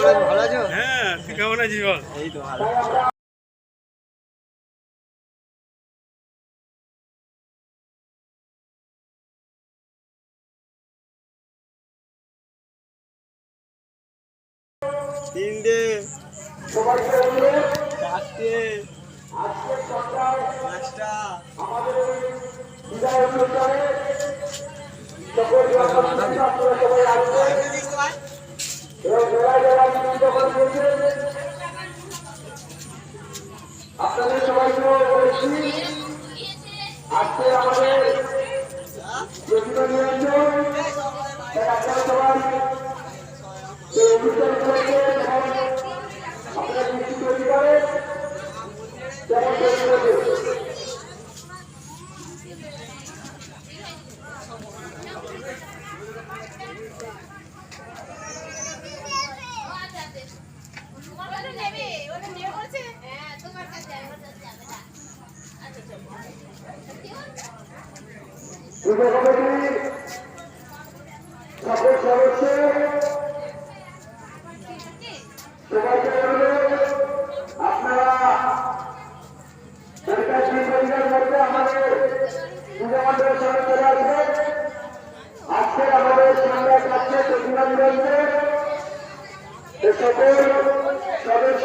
ভালো আছো হ্যাঁ তুই কেমন আছিস বল? এই তো ভালো তিনটে চারটে পাঁচটা আপনাদের প্রতিভা নিরঞ্জন আপনারা সবাই এই অনুষ্ঠান করেছে আপনারা নিশ্চিত তৈরি করেন তেমন তৈরি করেছে ওটা নেবে ওটা নেবে বলছে হ্যাঁ তোমার কাছে যাবে ওটা যাবে আচ্ছা কমিটির সকল সদস্য সবাইকে অনুরোধ আপনারা পঞ্চাশ দিন পরিবারের মধ্যে আমাদের পুজো মণ্ডলের সঙ্গে চলে আসবেন আজকে সকল সদস্য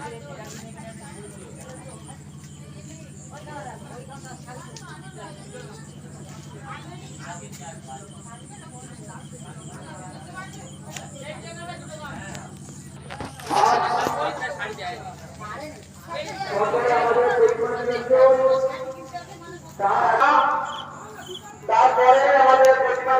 আমাদের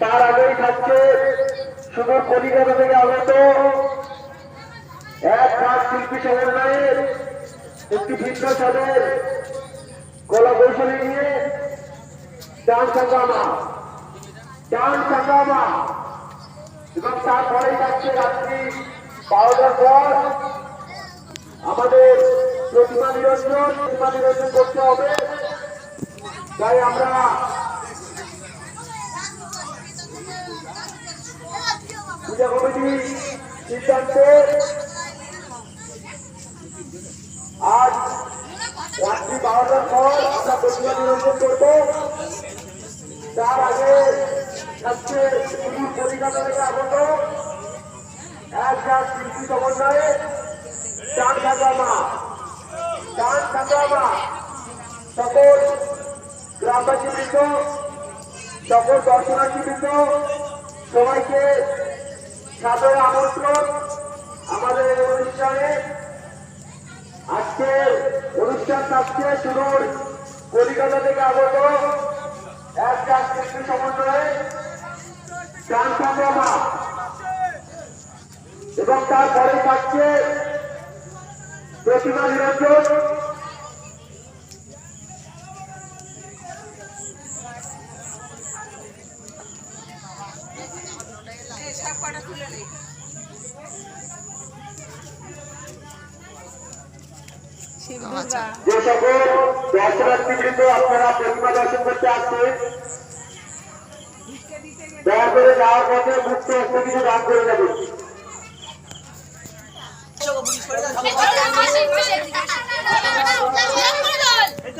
তার আগেই থাকছে শুধু কলিকাতা থেকে আগত এক লাখ শিল্পী সমন্বয়ে একটি ভিন্ন স্বাদের কলা কৌশলী নিয়ে ডান সাঙ্গামা ডান সাঙ্গামা এবং তারপরেই থাকছে রাত্রি বারোটার পর আমাদের প্রতিমা নিরঞ্জন। প্রতিমা নিরঞ্জন করতে হবে। তাই আমরা পূজা কমিটি সিদ্ধান্তে আজ রাত্রি বারোটার পর আমরা প্রতিমা নিরঞ্জন করব তার আগে থাকছে শুধু কলিকাতা থেকে আগত এক লাখ শিল্পী সমন্বয়ে চান সাঙ্গামা চান সাঙ্গামা সকল গ্রামবাসী বৃন্দ সকল দর্শনার্থী বৃন্দ সবাইকে সাদর আমন্ত্রণ আমাদের অনুষ্ঠানে। আজকে অনুষ্ঠান থাকছে শুধুর কলিকাতা থেকে আগত এক শিল্পী সমন্বয়ে মা এবং তারপরে থাকছে প্রতিমা নিরঞ্জন যে সকল দর্শনার্থীবৃন্দ আপনারা প্রতিমা দর্শন করতে আসছেন দয়া করে যাওয়ার পথে মুক্ত হস্তে কিছু দান করে যাবেন। এই